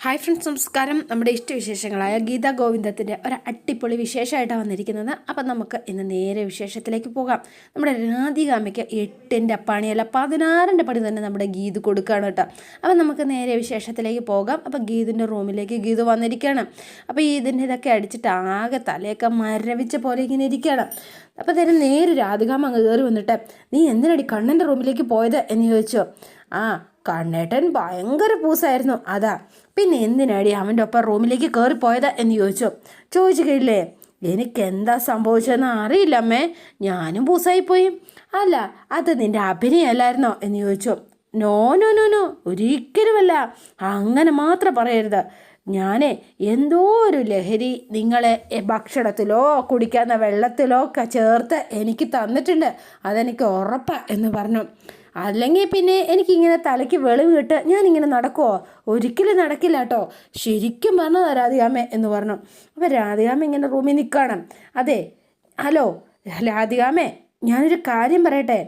Hi friends നമസ്കാരം. നമ്മുടെ ഇഷ്ടവിശേഷങ്ങളായ ഗീതാ ഗോവിന്ദത്തിന്റെ ഒരു അടിപൊളി വിശേഷമായിട്ടാണ് വന്നിരിക്കുന്നത്. അപ്പം നമുക്ക് ഇന്ന് നേരെ വിശേഷത്തിലേക്ക് പോകാം. നമ്മുടെ രാധികാമയ്ക്ക് എട്ടിന്റെ അപ്പാണിയല്ല പതിനാറിന്റെ പണി തന്നെ നമ്മുടെ ഗീത് കൊടുക്കുകയാണ് കേട്ടോ. അപ്പം നമുക്ക് നേരെ വിശേഷത്തിലേക്ക് പോകാം. അപ്പം ഗീതിന്റെ റൂമിലേക്ക് ഗീത് വന്നിരിക്കുകയാണ്. അപ്പോൾ ഇതിന്റെ ഇതൊക്കെ അടിച്ചിട്ട് ആകെ തലയൊക്കെ മരവിച്ച പോലെ ഇങ്ങനെ ഇരിക്കുകയാണ്. അപ്പോൾ തന്നെ നേരെ രാധികാമ കയറി വന്നിട്ട് നീ എന്തിനടി കണ്ണന്റെ റൂമിലേക്ക് പോയത്? എന്ന് ചോദിച്ചോ. ആ കണ്ണേട്ടൻ ഭയങ്കര പൂസായിരുന്നു. അതാ പിന്നെ എന്തിനാടി അവന്റെ ഒപ്പം റൂമിലേക്ക് കയറിപ്പോയത് എന്ന് ചോദിച്ചു. ചോദിച്ചു കഴിയില്ലേ എനിക്കെന്താ സംഭവിച്ചതെന്ന് അറിയില്ല അമ്മേ. ഞാനും പൂസായിപ്പോയി. അല്ല അത് നിന്റെ അഭിനയമല്ലായിരുന്നോ എന്ന് ചോദിച്ചു. നോ നോ നോ നോ ഒരിക്കലുമല്ല. അങ്ങനെ മാത്രം പറയരുത്. ഞാനേ എന്തോ ഒരു ലഹരി നിങ്ങളെ ഭക്ഷണത്തിലോ കുടിക്കാവുന്ന വെള്ളത്തിലോ ഒക്കെ ചേർത്ത് എനിക്ക് തന്നിട്ടുണ്ട്. അതെനിക്ക് ഉറപ്പാണ് എന്ന് പറഞ്ഞു. അല്ലെങ്കിൽ പിന്നെ എനിക്കിങ്ങനെ തലയ്ക്ക് വെളിവ് കിട്ട് ഞാനിങ്ങനെ നടക്കുമോ ഒരിക്കലും നടക്കില്ല കേട്ടോ ശരിക്കും പറഞ്ഞതാ രാധികാമ്മ എന്ന് പറഞ്ഞു. അപ്പോൾ രാധികാമ്മ ഇങ്ങനെ റൂമിൽ നിൽക്കണം അതെ ഹലോ രാധികാമ്മേ ഞാനൊരു കാര്യം പറയട്ടെ.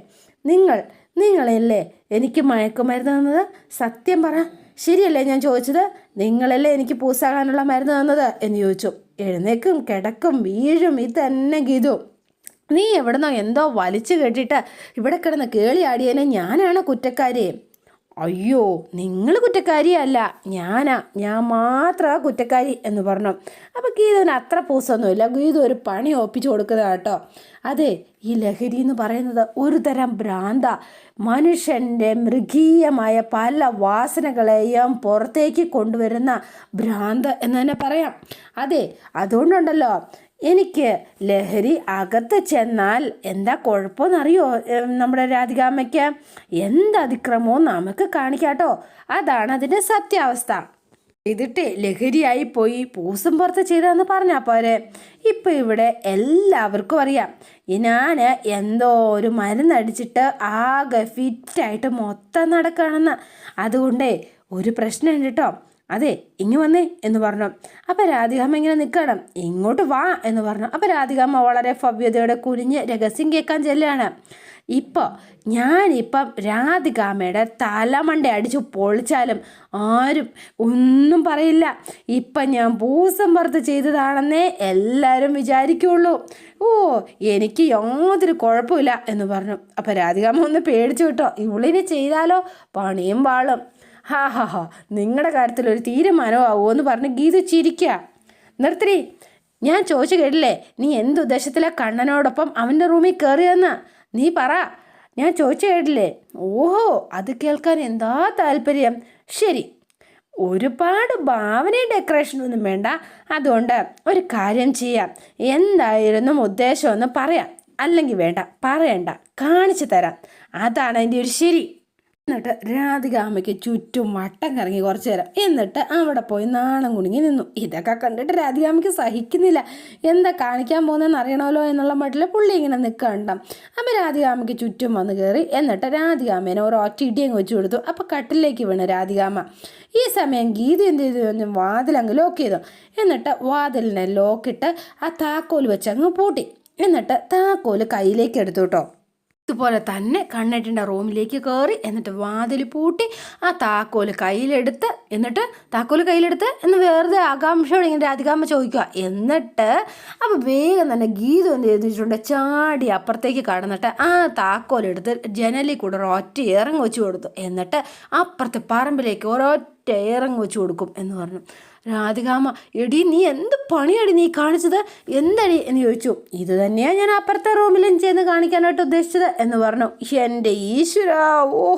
നിങ്ങൾ നിങ്ങളല്ലേ എനിക്ക് മയക്കുമരുന്ന് തന്നത്? സത്യം പറ. ശരിയല്ലേ ഞാൻ ചോദിച്ചത്? നിങ്ങളല്ലേ എനിക്ക് പൂസാകാനുള്ള മരുന്ന് തന്നത്? എന്ന് ചോദിച്ചു. എഴുന്നേക്കും കിടക്കും വീഴും ഇത് തന്നെ നീ എവിടുന്നോ എന്തോ വലിച്ചു കെട്ടിട്ട് ഇവിടെ കിടന്ന് കേളിയാടിയതിനെ ഞാനാണ് കുറ്റക്കാരി? അയ്യോ നിങ്ങൾ കുറ്റക്കാരിയല്ല. ഞാനാ ഞാൻ മാത്രമാ കുറ്റക്കാരി എന്ന് പറഞ്ഞു. അപ്പോൾ ഗീതന് അത്ര പൂസൊന്നുമില്ല. ഗീത ഒരു പണി ഒപ്പിച്ചു കൊടുക്കുക കേട്ടോ. അതെ ഈ ലഹരി എന്ന് പറയുന്നത് ഒരു തരം ഭ്രാന്ത. മനുഷ്യന്റെ മൃഗീയമായ പല വാസനകളെയും പുറത്തേക്ക് കൊണ്ടുവരുന്ന ഭ്രാന്ത് എന്ന് തന്നെ പറയാം. അതെ അതുകൊണ്ടുണ്ടല്ലോ. എനിക്ക് ലഹരി അകത്ത് ചെന്നാൽ എന്താ കുഴപ്പമെന്നറിയോ? നമ്മുടെ രാധികാമ്മയ്ക്ക് എന്ത് അതിക്രമവും നമുക്ക് കാണിക്കാട്ടോ. അതാണ് അതിന്റെ സത്യാവസ്ഥ. ഇതിട്ട് ലഹരിയായി പോയി പൂസം പുറത്ത് ചെയ്തതെന്ന് പറഞ്ഞാൽ പോരെ. ഇപ്പം ഇവിടെ എല്ലാവർക്കും അറിയാം. ഞാൻ എന്തോ ഒരു മരുന്നടിച്ചിട്ട് ആകെ ഫിറ്റായിട്ട് മൊത്തം നടക്കുകയാണെന്ന്. അതുകൊണ്ടേ ഒരു പ്രശ്നമുണ്ട് കേട്ടോ. അതെ ഇങ്ങ് വന്നേ എന്ന് പറഞ്ഞു. അപ്പം രാധികാമ്മ ഇങ്ങനെ നിൽക്കണം ഇങ്ങോട്ട് വാ എന്ന് പറഞ്ഞു. അപ്പം രാധികാമ്മ വളരെ ഭവ്യതയോടെ കുനിഞ്ഞ് രഹസ്യം കേൾക്കാൻ ചെല്ലുകയാണ്. ഇപ്പോൾ ഞാനിപ്പം രാധികാമയുടെ തലമണ്ട അടിച്ചു പൊളിച്ചാലും ആരും ഒന്നും പറയില്ല. ഇപ്പം ഞാൻ ഭൂസം പുറത്ത് ചെയ്തതാണെന്നേ എല്ലാവരും വിചാരിക്കുള്ളൂ. ഓ എനിക്ക് യാതൊരു കുഴപ്പമില്ല എന്ന് പറഞ്ഞു. അപ്പം രാധികാമ്മ ഒന്ന് പേടിച്ചു കിട്ടോ ഇവളിനി ചെയ്താലോ? പണിയും വാളും. ഹാ ഹാ ഹാ. നിങ്ങളുടെ കാര്യത്തിൽ ഒരു തീരുമാനമാവുമോ എന്ന് പറഞ്ഞ് ഗീതു ചിരിക്കുക നിർത്തി ഞാൻ ചോദിച്ചു കേട്ടില്ലേ നീ എന്ത് ഉദ്ദേശത്തിലാണ് കണ്ണനോടൊപ്പം അവന്റെ റൂമിൽ കയറിയെന്ന് നീ പറ. ഞാൻ ചോദിച്ചു കേട്ടില്ലേ ഓഹോ അത് കേൾക്കാൻ എന്താ താല്പര്യം? ശരി. ഒരുപാട് ഭാവനയും ഡെക്കറേഷനൊന്നും വേണ്ട. അതുകൊണ്ട് ഒരു കാര്യം ചെയ്യാം. എന്തായിരുന്നു ഉദ്ദേശമെന്ന് പറയാം. അല്ലെങ്കിൽ വേണ്ട പറയണ്ട. കാണിച്ചു തരാം. അതാണ് അതിന്റെ ഒരു ശരി. എന്നിട്ട് രാധിക അമ്മയ്ക്ക് ചുറ്റും വട്ടം കറങ്ങി കുറച്ച് നേരം. എന്നിട്ട് അവിടെ പോയി നാണം കുണുങ്ങി നിന്നു. ഇതൊക്കെ കണ്ടിട്ട് രാധിക അമ്മയ്ക്ക് സഹിക്കുന്നില്ല. എന്താ കാണിക്കാൻ പോകുന്നതെന്ന് അറിയണമല്ലോ എന്നുള്ള മട്ടിൽ പുള്ളി ഇങ്ങനെ നിൽക്കണ്ട. അപ്പം രാധിക അമ്മയ്ക്ക് ചുറ്റും വന്ന് കയറി. എന്നിട്ട് രാധിക അമ്മേനെ ഓരോ ഒറ്റ ഇടിയും വെച്ചു കൊടുത്തു. അപ്പം കട്ടിലേക്ക് വീണ് രാധികാമ്മ. ഈ സമയം ഗീത എന്ത് ചെയ്തു? വാതിലങ്ങ് ലോക്ക് ചെയ്തു. എന്നിട്ട് വാതിലിനെ ലോക്കിട്ട് ആ താക്കോൽ വെച്ച് അങ്ങ് പൂട്ടി. എന്നിട്ട് താക്കോൽ കയ്യിലേക്ക് എടുത്തു കേട്ടോ. ഇതുപോലെ തന്നെ കണ്ണേട്ടിന്റെ റൂമിലേക്ക് കയറി എന്നിട്ട് വാതിൽ പൂട്ടി ആ താക്കോൽ കയ്യിലെടുത്ത് എന്നിട്ട് താക്കോൽ കയ്യിലെടുത്ത് എന്ന് വെറുതെ ആകാംക്ഷയോടെ ഇങ്ങനെ രാധികാമ്മ ചോദിക്കുക. എന്നിട്ട് അപ്പോൾ വേഗം തന്നെ ഗീതം എന്ത് ചെയ്തിട്ടുണ്ട്? ചാടി അപ്പുറത്തേക്ക് കടന്നിട്ട് ആ താക്കോലെടുത്ത് ജനലിൽ കൂടെ ഒരൊറ്റ ഇറങ്ങി വെച്ച് കൊടുത്തു. എന്നിട്ട് അപ്പുറത്തെ പറമ്പിലേക്ക് ഒരൊറ്റ ഇറങ്ങി വെച്ച് കൊടുക്കും എന്ന് പറഞ്ഞു. രാധികാമ്മ എടി നീ എന്ത് പണിയടി നീ കാണിച്ചത്? എന്തടി? എന്ന് ചോദിച്ചു. ഇത് തന്നെയാണ് ഞാൻ അപ്പുറത്തെ റൂമിലും ചെന്ന് കാണിക്കാനായിട്ട് ഉദ്ദേശിച്ചത് എന്ന് പറഞ്ഞു. എന്റെ ഈശ്വര ഓ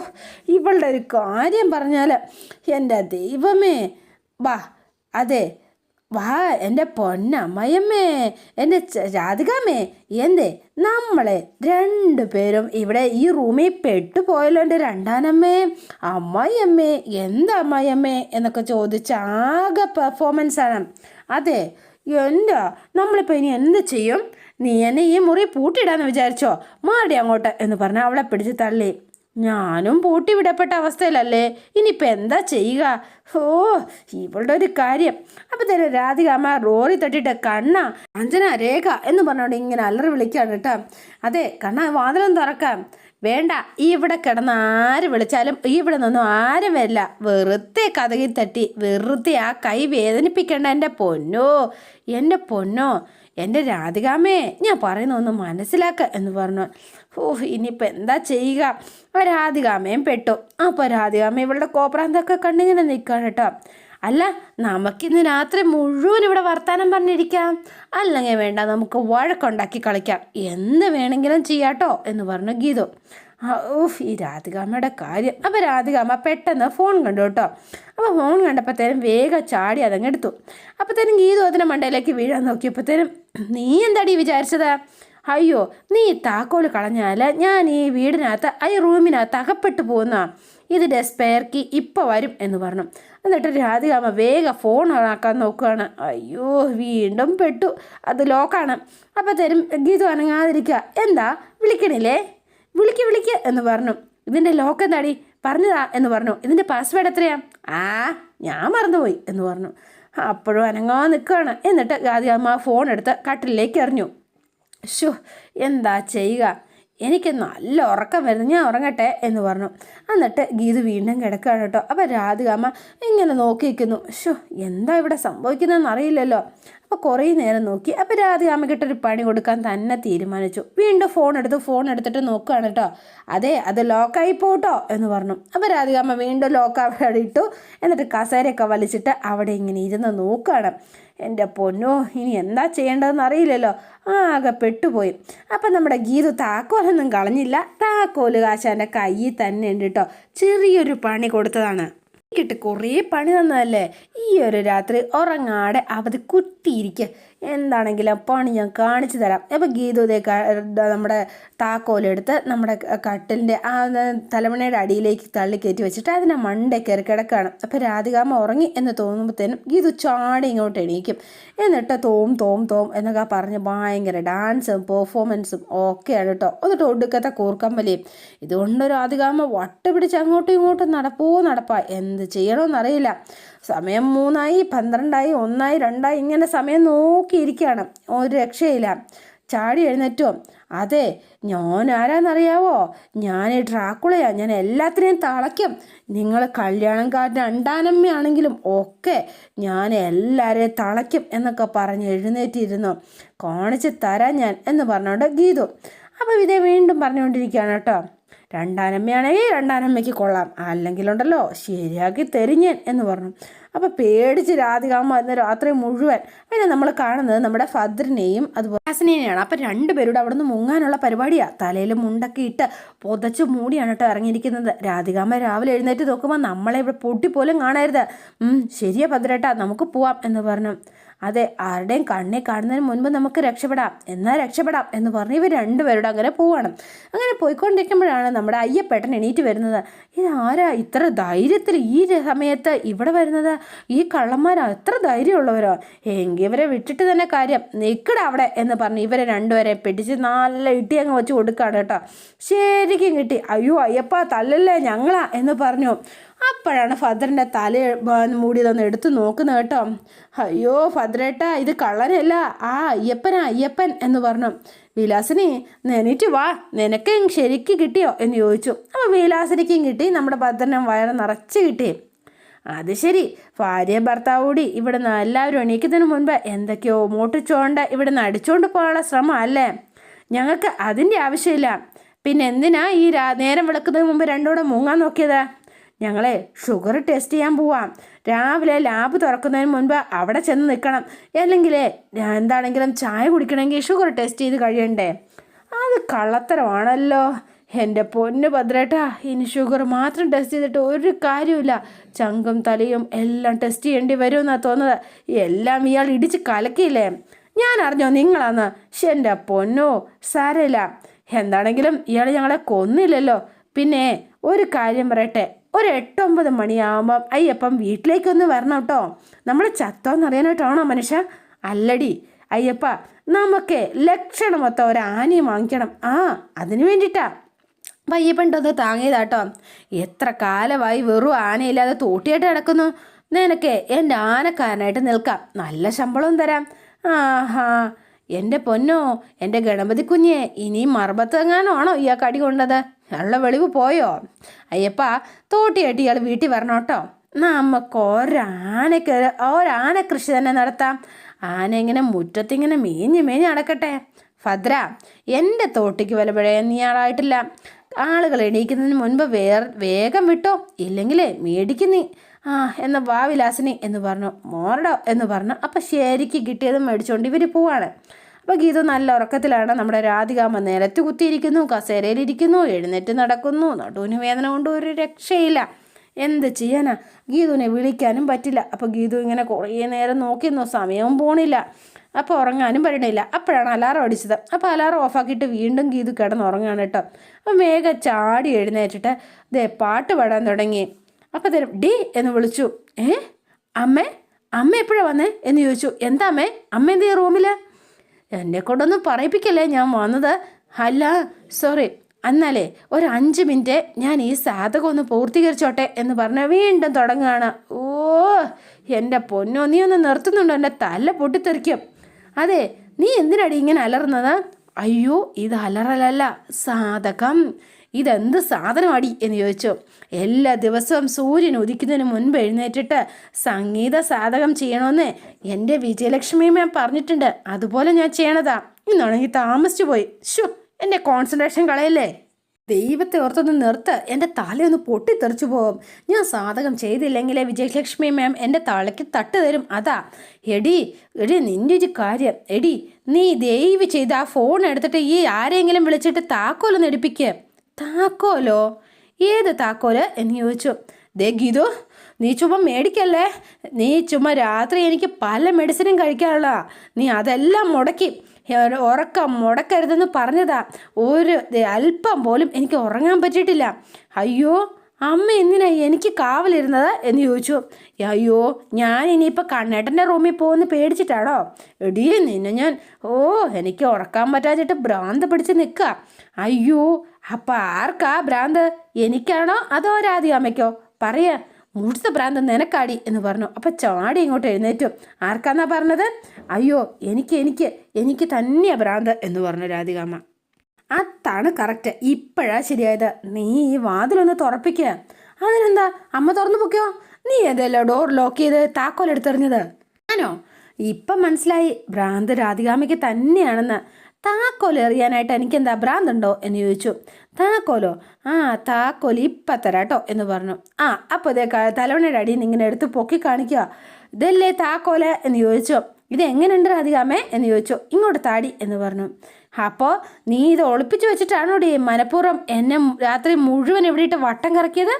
ഇവളുടെ ഒരു കാര്യം പറഞ്ഞാൽ എന്റെ ദൈവമേ. വാ അതെ വാ എന്റെ പൊന്നമ്മയമ്മേ എന്റെ രാധികാമ്മേ എന്തേ നമ്മളെ രണ്ടു പേരും ഇവിടെ ഈ റൂമിൽ പെട്ടുപോയല്ലോ എന്റെ രണ്ടാനമ്മേ. അമ്മായിയമ്മേ എന്താ എന്നൊക്കെ ചോദിച്ച ആകെ പെർഫോമൻസ് ആണ്. അതെ എന്താ നമ്മളിപ്പോൾ ഇനി എന്ത് ചെയ്യും? നീ എന്നെ ഈ മുറി പൂട്ടിയിടാന്ന് വിചാരിച്ചോ? മാടി അങ്ങോട്ട് എന്ന് പറഞ്ഞാൽ അവളെ പിടിച്ച് തള്ളി. ഞാനും പൂട്ടി വിടപ്പെട്ട അവസ്ഥയിലല്ലേ? ഇനിയിപ്പോൾ എന്താ ചെയ്യുക? ഓ ഇവളുടെ ഒരു കാര്യം. അപ്പം തന്നെ രാധികാമ്മ റോറി തട്ടിയിട്ട് കണ്ണ അഞ്ജന രേഖ എന്ന് പറഞ്ഞോണ്ട് ഇങ്ങനെ അലറി വിളിക്കാണ് കേട്ടോ. അതെ കണ്ണ വാതിലും തുറക്കാം. വേണ്ട ഈ ഇവിടെ കിടന്ന് ആര് വിളിച്ചാലും ഈ ഇവിടെ നിന്നും ആരും വരില്ല. വെറുതെ കഥകിൽ തട്ടി വെറുതെ ആ കൈ വേദനിപ്പിക്കേണ്ട എന്റെ പൊന്നോ? എന്റെ പൊന്നോ? എന്റെ രാധികാമേ ഞാൻ പറയുന്ന ഒന്ന് മനസ്സിലാക്ക എന്ന് പറഞ്ഞു. ഓ ഇനിയിപ്പോൾ എന്താ ചെയ്യുക? ആ രാധികാമയും പെട്ടു. അപ്പോൾ രാധികാമ ഇവളുടെ കോപ്രാന്തൊക്കെ കണ്ടിങ്ങനെ നിൽക്കുകയാണ് കേട്ടോ. അല്ല നമുക്കിന്ന് രാത്രി മുഴുവൻ ഇവിടെ വർത്തമാനം പറഞ്ഞിരിക്കാം. അല്ലെങ്കിൽ വേണ്ട നമുക്ക് വഴക്കുണ്ടാക്കി കളിക്കാം. എന്ത് വേണമെങ്കിലും ചെയ്യാട്ടോ എന്ന് പറഞ്ഞു ഗീതു. ഓഫ് ഈ രാധികാമ്മയുടെ കാര്യം. അപ്പോൾ രാധികാമ്മ പെട്ടെന്ന് ഫോൺ കണ്ടു കേട്ടോ. അപ്പോൾ ഫോൺ കണ്ടപ്പോഴത്തേനും വേഗം ചാടി അതങ്ങ് എടുത്തു. അപ്പോഴത്തേനും ഗീതു അതിന്റെ മണ്ടയിലേക്ക് വീഴാൻ നോക്കിയപ്പോഴത്തേനും നീ എന്താടി വിചാരിച്ചത്? അയ്യോ നീ താക്കോൽ കളഞ്ഞാൽ ഞാൻ ഈ വീടിനകത്ത് ഈ റൂമിനകത്ത് അകപ്പെട്ടു പോകുന്ന ഇതിന്റെ സ്പെയർ കീ ഇപ്പോൾ വരും എന്ന് പറഞ്ഞു. എന്നിട്ട് രാധികാമ്മ വേഗം ഫോൺ ഓണാക്കാൻ നോക്കുകയാണ്. അയ്യോ വീണ്ടും പെട്ടു. അത് ലോക്കാണ് അപ്പോഴത്തേനും ഗീതു അനങ്ങാതിരിക്കുക എന്താ? വിളിക്കണില്ലേ? വിളിക്ക് വിളിക്ക് എന്ന് പറഞ്ഞു. ഇതിന്റെ ലോക്ക് എന്താടി? പറഞ്ഞതാ എന്ന് പറഞ്ഞു. ഇതിന്റെ പാസ്വേഡ് എത്രയാ? ആ ഞാൻ മറന്നുപോയി എന്ന് പറഞ്ഞു. അപ്പോഴും അനങ്ങാ നിൽക്കുകയാണ്. എന്നിട്ട് ഗാദിയമ്മ ഫോൺ എടുത്ത് കട്ടിലേക്ക് എറിഞ്ഞു. ഷോ എന്താ ചെയ്യുക? എനിക്ക് നല്ല ഉറക്കം വരുന്നു. ഞാൻ ഉറങ്ങട്ടെ എന്ന് പറഞ്ഞു. എന്നിട്ട് ഗീതു വീണ്ടും കിടക്കുകയാണ് കേട്ടോ. അപ്പോൾ രാധികാമ്മ ഇങ്ങനെ നോക്കി നിൽക്കുന്നു ഷോ എന്താ ഇവിടെ സംഭവിക്കുന്നതെന്ന് അറിയില്ലല്ലോ. അപ്പോൾ കുറേ നേരം നോക്കി. അപ്പോൾ ഒരു പണി കൊടുക്കാൻ തന്നെ തീരുമാനിച്ചു. വീണ്ടും ഫോൺ എടുത്ത് ഫോൺ എടുത്തിട്ട് നോക്കുകയാണ് കേട്ടോ. അതെ അത് ലോക്കായി പോട്ടോ എന്ന് പറഞ്ഞു. അപ്പോൾ രാധികാമ്മ വീണ്ടും ലോക്ക് അവിടെ ഇട്ടു. എന്നിട്ട് കസേരയൊക്കെ വലിച്ചിട്ട് അവിടെ ഇങ്ങനെ ഇരുന്ന് നോക്കുകയാണ് എന്റെ പൊന്നോ ഇനി എന്താ ചെയ്യേണ്ടതെന്ന് അറിയില്ലല്ലോ. ആകെ പെട്ടുപോയി. അപ്പം നമ്മുടെ ഗീതു താക്കോലൊന്നും കളഞ്ഞില്ല. താക്കോൽ കാശാന്റെ കയ്യിൽ തന്നെ ഉണ്ട് കേട്ടോ. ചെറിയൊരു പണി കൊടുത്തതാണ്. കിട്ടി കുറേ പണി തന്നതല്ലേ? ഈ ഒരു രാത്രി ഉറങ്ങാടെ അവധി കുത്തിയിരിക്കുക എന്താണെങ്കിലും പണി ഞാൻ കാണിച്ചു തരാം. അപ്പോൾ ഗീതോദയ നമ്മുടെ താക്കോലെടുത്ത് നമ്മുടെ കട്ടിലിന്റെ ആ തലമണയുടെ അടിയിലേക്ക് തള്ളി കയറ്റി വെച്ചിട്ട് അതിനെ മണ്ട കയറി കിടക്കുകയാണ് അപ്പോൾ രാധികാമ്മ ഉറങ്ങി എന്ന് തോന്നുമ്പോഴത്തേനും ഗീതു ചാടി ഇങ്ങോട്ട് എണീക്കും. എന്നിട്ട് തോം തോം തോം എന്നൊക്കെ പറഞ്ഞ് ഭയങ്കര ഡാൻസും പെർഫോമൻസും ഒക്കെയാണ് കേട്ടോ എന്നിട്ട് ഒടുക്കത്തെ കൂർക്കമ്പലിയും. ഇതുകൊണ്ട് രാധികാമ്മ വട്ടപിടിച്ച് അങ്ങോട്ടും ഇങ്ങോട്ടും നടപ്പോ നടപ്പാ. എന്ത് ചെയ്യണമെന്നറിയില്ല സമയം മൂന്നായി പന്ത്രണ്ടായി ഒന്നായി രണ്ടായി ഇങ്ങനെ സമയം നോക്കിയിരിക്കുകയാണ് ഒരു രക്ഷയില്ല. ചാടി എഴുന്നേറ്റോ? അതെ ഞാൻ ആരാന്നറിയാവോ ഞാൻ ഈ ഡ്രാക്കുളയാ. ഞാൻ എല്ലാത്തിനെയും തളയ്ക്കും. നിങ്ങൾ കല്യാണംകാരന്റെ അണ്ടാനമ്മയാണെങ്കിലും ഒക്കെ ഞാൻ എല്ലാവരെയും തളയ്ക്കും എന്നൊക്കെ പറഞ്ഞ് എഴുന്നേറ്റിരുന്നു. കാണിച്ച് തരാം ഞാൻ എന്ന് പറഞ്ഞുകൊണ്ട് ഗീതു. അപ്പോൾ ഇതേ വീണ്ടും പറഞ്ഞുകൊണ്ടിരിക്കുകയാണ് കേട്ടോ. രണ്ടാനമ്മയാണെങ്കിൽ രണ്ടാനമ്മയ്ക്ക് കൊള്ളാം. അല്ലെങ്കിലുണ്ടല്ലോ ശരിയാക്കി തെരിഞ്ഞൻ എന്ന് പറഞ്ഞു. അപ്പോൾ പേടിച്ച് രാധികാമ്മ വരുന്ന രാത്രി മുഴുവൻ പിന്നെ നമ്മൾ കാണുന്നത് നമ്മുടെ ഫദ്രിനെയും അതുപോലെ ഹസനേനെയാണ്. അപ്പം രണ്ടുപേരുടെ അവിടെ നിന്ന് മുങ്ങാനുള്ള പരിപാടിയാണ് തലയിൽ മുണ്ടൊക്കെ ഇട്ട് പുതച്ച് മൂടിയാണ് കേട്ടോ ഇറങ്ങിയിരിക്കുന്നത്. രാധികാമ്മ രാവിലെ എഴുന്നേറ്റ് നോക്കുമ്പോൾ നമ്മളെ ഇവിടെ പൊട്ടിപ്പോലും കാണരുത്. ശരിയാ ഭദ്രേട്ടാ നമുക്ക് പോവാം എന്ന് പറഞ്ഞു. അതെ ആരുടെയും കണ്ണെ കാണുന്നതിന് മുൻപ് നമുക്ക് രക്ഷപ്പെടാം. എന്നാൽ രക്ഷപ്പെടാം എന്ന് പറഞ്ഞ് ഇവർ രണ്ടുപേരോട് അങ്ങനെ പോവാണ്. അങ്ങനെ പോയിക്കൊണ്ടിരിക്കുമ്പോഴാണ് നമ്മുടെ അയ്യപ്പേട്ടൻ എണീറ്റ് വരുന്നത്. ഇതാരാ ഇത്ര ധൈര്യത്തിൽ ഈ സമയത്ത് ഇവിടെ വരുന്നത്? ഈ കള്ളന്മാരാ? എത്ര ധൈര്യമുള്ളവരോ? എങ്കിൽ ഇവരെ വിട്ടിട്ട് തന്നെ കാര്യം. നിൽക്കട അവിടെ എന്ന് പറഞ്ഞ് ഇവരെ രണ്ടുപേരെ പിടിച്ച് നല്ല ഇട്ടി അങ്ങ് വെച്ച് കൊടുക്കുകയാണ് കേട്ടോ. ശരിക്കും കിട്ടി. അയ്യോ അയ്യപ്പ തല്ലല്ലേ ഞങ്ങളാ എന്ന് പറഞ്ഞു. അപ്പോഴാണ് ഫദറിന്റെ തല മൂടി മൂടിയതൊന്ന് എടുത്ത് നോക്കുന്നത് കേട്ടോ. അയ്യോ ഫദറേട്ടാ ഇത് കള്ളനല്ല ആ അയ്യപ്പനാ അയ്യപ്പൻ എന്ന് പറഞ്ഞു. വിലാസിനി നെനീറ്റ് വാ നിനക്കും ശരിക്ക് കിട്ടിയോ? എന്ന് ചോദിച്ചു. അപ്പോൾ വിലാസിനിക്കും കിട്ടി നമ്മുടെ ഭദ്രനും വയറ് നിറച്ച് കിട്ടി. അത് ശരി ഭാര്യ ഭർത്താവ് കൂടി ഇവിടുന്ന് എല്ലാവരും എണീക്കുന്നതിന് മുൻപ് എന്തൊക്കെയോ മോട്ടിച്ചോണ്ട് ഇവിടുന്ന് അടിച്ചോണ്ട് പോകാനുള്ള ശ്രമം അല്ലേ? ഞങ്ങൾക്ക് അതിന്റെ ആവശ്യമില്ല. പിന്നെ എന്തിനാ ഈ നേരം വിളക്കുന്നതിന് മുമ്പ് രണ്ടോടെ മുങ്ങാൻ നോക്കിയത്? ഞങ്ങളെ ഷുഗർ ടെസ്റ്റ് ചെയ്യാൻ പോവാം. രാവിലെ ലാബ് തുറക്കുന്നതിന് മുൻപ് അവിടെ ചെന്ന് നിൽക്കണം. അല്ലെങ്കിൽ എന്താണെങ്കിലും ചായ കുടിക്കണമെങ്കിൽ ഷുഗർ ടെസ്റ്റ് ചെയ്ത് കഴിയണ്ടേ? അത് കള്ളത്തരമാണല്ലോ. എന്റെ പൊന്ന് ഭദ്രേട്ടാ ഇനി ഷുഗർ മാത്രം ടെസ്റ്റ് ചെയ്തിട്ട് ഒരു കാര്യമില്ല ചങ്കും തലയും എല്ലാം ടെസ്റ്റ് ചെയ്യേണ്ടി വരുമെന്നാണ് തോന്നുന്നത്. എല്ലാം ഇയാൾ ഇടിച്ച് കലക്കിയില്ലേ? ഞാൻ അറിഞ്ഞോ നിങ്ങളാന്ന്? എന്റെ പൊന്നോ സാരമില്ല. എന്താണെങ്കിലും ഇയാൾ ഞങ്ങളെ കൊന്നില്ലല്ലോ. പിന്നെ ഒരു കാര്യം പറയട്ടെ. ഒരു എട്ടൊമ്പത് മണിയാകുമ്പം അയ്യപ്പം വീട്ടിലേക്കൊന്ന് വരണം കേട്ടോ. നമ്മൾ ചത്തോന്നറിയാനായിട്ടാണോ മനുഷ്യ? അല്ലടി. അയ്യപ്പ നമുക്ക് ലക്ഷണമൊത്ത ഒരു ആനയും വാങ്ങിക്കണം. ആ അതിന് വേണ്ടിയിട്ടാ പയ്യപ്പണ്ടൊന്ന് താങ്ങിയതാട്ടോ എത്ര കാലമായി വെറും ആനയില്ലാതെ തോട്ടിയായിട്ട് കിടക്കുന്നു. നിനക്ക് എന്റെ ആനക്കാരനായിട്ട് നിൽക്കാം. നല്ല ശമ്പളവും തരാം. ആഹാ. എന്റെ പൊന്നോ എന്റെ ഗണപതി കുഞ്ഞെ ഇനി ആണോ ഈ ആ കടി കൊണ്ടത്? ഉള്ള വെളിവ് പോയോ? അയ്യപ്പ തോട്ടിയായിട്ട് വീട്ടിൽ വരണം കേട്ടോ. നമുക്ക് ഒരാനക്ക് ഒരാന കൃഷി തന്നെ നടത്താം. ആന ഇങ്ങനെ മുറ്റത്തിങ്ങനെ മേഞ്ഞ് മേഞ്ഞ് നടക്കട്ടെ. ഭദ്ര എന്റെ തോട്ടിക്ക് വില പിഴയെന്ന് ഇയാളായിട്ടില്ല ആളുകൾ എണീക്കുന്നതിന് മുൻപ് വേർ വേഗം വിട്ടോ. ഇല്ലെങ്കിലേ മേടിക്കുന്നീ ആ എന്ന വാ വിലാസിനി എന്ന് പറഞ്ഞു. മോറടോ എന്ന് പറഞ്ഞു. അപ്പം ശരിക്ക് കിട്ടിയത് മേടിച്ചുകൊണ്ട് ഇവർ പോവാണ്. അപ്പോൾ ഗീതു നല്ല ഉറക്കത്തിലാണ്. നമ്മുടെ രാധികാമ്മ നിലത്ത് കുത്തിയിരിക്കുന്നു കസേരയിലിരിക്കുന്നു എഴുന്നേറ്റ് നടക്കുന്നു. നടുവിന് വേദന കൊണ്ട് ഒരു രക്ഷയില്ല. എന്ത് ചെയ്യാനാ? ഗീതുവിനെ വിളിക്കാനും പറ്റില്ല. അപ്പോൾ ഗീതു ഇങ്ങനെ കുറേ നേരം നോക്കിയിരുന്നു. സമയവും പോണില്ല. അപ്പോൾ ഉറങ്ങാനും പറ്റണില്ല. അപ്പോഴാണ് അലാറം അടിച്ചത്. അപ്പോൾ അലാറം ഓഫാക്കിയിട്ട് വീണ്ടും ഗീതു കിടന്ന് ഉറങ്ങാണ് കേട്ടോ. അപ്പം വേഗം ചാടി എഴുന്നേറ്റിട്ട് ദേ പാട്ട് പാടാൻ തുടങ്ങി. അപ്പോൾ തരും ഡി എന്ന് വിളിച്ചു. ഏ? അമ്മേ? അമ്മ എപ്പോഴാണ് വന്നേ? എന്ന് ചോദിച്ചു. എന്താ അമ്മേ? അമ്മ എന്ത് റൂമിൽ എന്നെ കൊണ്ടൊന്നും പറയിപ്പിക്കല്ലേ ഞാൻ വന്നത്? അല്ല സോറി എന്നാലേ ഒരു അഞ്ച് മിനിറ്റ് ഞാൻ ഈ സാധകം ഒന്ന് പൂർത്തീകരിച്ചോട്ടെ എന്ന് പറഞ്ഞ വീണ്ടും തുടങ്ങുകയാണ്. ഓ എന്റെ പൊന്നോ നീ ഒന്ന് നിർത്തുന്നുണ്ടോ? എന്റെ തല പൊട്ടിത്തെറിക്കും. അതെ നീ എന്തിനാടി ഇങ്ങനെ അലറുന്നത്? അയ്യോ ഇത് അലറലല്ല. സാധകം. ഇതെന്ത് സാധനമാടി എന്ന് ചോദിച്ചു. എല്ലാ ദിവസവും സൂര്യൻ ഉദിക്കുന്നതിന് മുൻപ് എഴുന്നേറ്റിട്ട് സംഗീത സാധകം ചെയ്യണമെന്ന് എന്റെ വിജയലക്ഷ്മി മാം പറഞ്ഞിട്ടുണ്ട്. അതുപോലെ ഞാൻ ചെയ്യണതാ. ഇന്നാണെങ്കിൽ താമസിച്ചു പോയി. ഷു എന്റെ കോൺസെൻട്രേഷൻ കളയല്ലേ? ദൈവത്തെ ഓർത്തൊന്ന് നിർത്ത്. എന്റെ തലയൊന്ന് പൊട്ടിത്തെറിച്ചു പോകും. ഞാൻ സാധകം ചെയ്തില്ലെങ്കിലേ വിജയലക്ഷ്മി മാം എന്റെ തലയ്ക്ക് തട്ട് തരും. അതാ. എടി എടി നിന്റെ ഒരു കാര്യം. എടി നീ ദയവ് ചെയ്ത് ആ ഫോൺ എടുത്തിട്ട് ഈ ആരെങ്കിലും വിളിച്ചിട്ട് താക്കോലൊന്ന് എടുപ്പിക്കുക താക്കോലോ? ഏത് താക്കോൽ? എന്ന് ചോദിച്ചു. ദേ ഗീതു നീ ചുമ്മാ മേടിക്കല്ലേ? നീ ചുമ്മാ രാത്രി എനിക്ക് പല മെഡിസിനും കഴിക്കാനുള്ള. നീ അതെല്ലാം മുടക്കി. ഉറക്കം മുടക്കരുതെന്ന് പറഞ്ഞതാ. ഒരു അല്പം പോലും എനിക്ക് ഉറങ്ങാൻ പറ്റിയിട്ടില്ല. അയ്യോ അമ്മ എന്തിനാ എനിക്ക് കാവലിരുന്നത്? എന്ന് ചോദിച്ചു. അയ്യോ ഞാൻ ഇനിയിപ്പോൾ കണ്ണേട്ടന്റെ റൂമിൽ പോകുന്ന പേടിച്ചിട്ടാണോ? എടീ നിന്നെ ഞാൻ ഓ എനിക്ക് ഉറക്കാൻ പറ്റാതിട്ട് ഭ്രാന്ത് പിടിച്ച് നിൽക്കുക. അയ്യോ അപ്പം ആർക്കാ ഭ്രാന്ത്? എനിക്കാണോ അതോ രാധികാമ്മയ്ക്കോ പറയാ. മുഴുത്ത ഭ്രാന്ത് നിനക്കാടി എന്ന് പറഞ്ഞു. അപ്പം ചാടി ഇങ്ങോട്ട് എഴുന്നേറ്റു. ആർക്കാന്നാ പറഞ്ഞത്? അയ്യോ എനിക്ക് എനിക്ക് എനിക്ക് തന്നെയാ ഭ്രാന്ത് എന്ന് പറഞ്ഞു രാധികാമ്മ അതാണ് കറക്റ്റ് ഇപ്പോഴാ ശരിയായത്. നീ ഈ വാതിലൊന്ന് തുറപ്പിക്കുക അതിനെന്താ? അമ്മ തുറന്നു പൊക്കോ? നീ ഏതല്ലോ ഡോർ ലോക്ക് ചെയ്ത് താക്കോൽ എടുത്തെറിഞ്ഞത് ഇപ്പം മനസ്സിലായി. ഭ്രാന്ത് രാധികാമയ്ക്ക് തന്നെയാണെന്ന്. താക്കോൽ എറിയാനായിട്ട് എനിക്കെന്താ ഭ്രാന്തുണ്ടോ എന്ന് ചോദിച്ചു. താക്കോലോ? ആ താക്കോൽ ഇപ്പം തരാട്ടോ എന്ന് പറഞ്ഞു. ആ അപ്പോൾ ഇതേ തലവണയുടെ അടിയിൽ നിന്ന് ഇങ്ങനെ എടുത്ത് പൊക്കി കാണിക്കുക. ഇതല്ലേ താക്കോൽ എന്ന് ചോദിച്ചു. ഇത് എങ്ങനെയുണ്ട് രാധികാമേ എന്ന് ചോദിച്ചു. ഇങ്ങോട്ട് താടി എന്ന് പറഞ്ഞു. അപ്പോൾ നീ ഇത് ഒളിപ്പിച്ച് വെച്ചിട്ടാണോടി മനഃപൂർവം എന്നെ രാത്രി മുഴുവൻ ഇവിടെ ഇട്ട് വട്ടം കറക്കിയത്?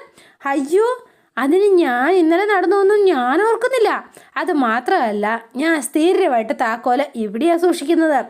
അയ്യോ അതിന് ഞാൻ ഇന്നലെ നടന്നൊന്നും ഞാൻ ഓർക്കുന്നില്ല. അത് മാത്രമല്ല ഞാൻ സ്ഥിരമായിട്ട് താക്കോൽ ഇവിടെയാണ് സൂക്ഷിക്കുന്നത്.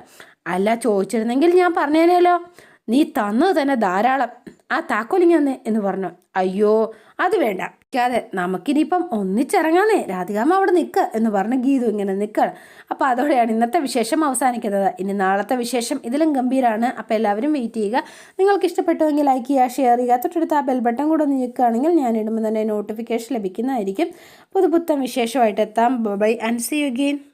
അല്ല ചോദിച്ചിരുന്നെങ്കിൽ ഞാൻ പറഞ്ഞേനല്ലോ നീ തന്നത് തന്നെ ധാരാളം. ആ താക്കോലിങ്ങന്നെ എന്ന് പറഞ്ഞു. അയ്യോ അത് വേണ്ട. അതെ നമുക്കിനിയിപ്പം ഒന്നിച്ചിറങ്ങാന്നേ. രാധികാമ്മ അവിടെ നിൽക്ക എന്ന് പറഞ്ഞ് ഗീതു ഇങ്ങനെ നിൽക്കുകയാണ് അപ്പോൾ അതോടെയാണ് ഇന്നത്തെ വിശേഷം അവസാനിക്കുന്നത്. ഇനി നാളത്തെ വിശേഷം ഇതിലും ഗംഭീരമാണ് അപ്പോൾ എല്ലാവരും വെയിറ്റ് ചെയ്യുക. നിങ്ങൾക്ക് ഇഷ്ടപ്പെട്ടുവെങ്കിൽ ലൈക്ക് ചെയ്യുക ഷെയർ ചെയ്യുക. തൊട്ടടുത്ത് ആ ബെൽ ബട്ടൺ കൂടെ ഒന്ന് നിൽക്കുകയാണെങ്കിൽ ഞാൻ ഇടുമ്പോൾ തന്നെ നോട്ടിഫിക്കേഷൻ ലഭിക്കുന്നതായിരിക്കും. പുതുപുത്തൻ വിശേഷമായിട്ട് എത്താം. Bye and see you again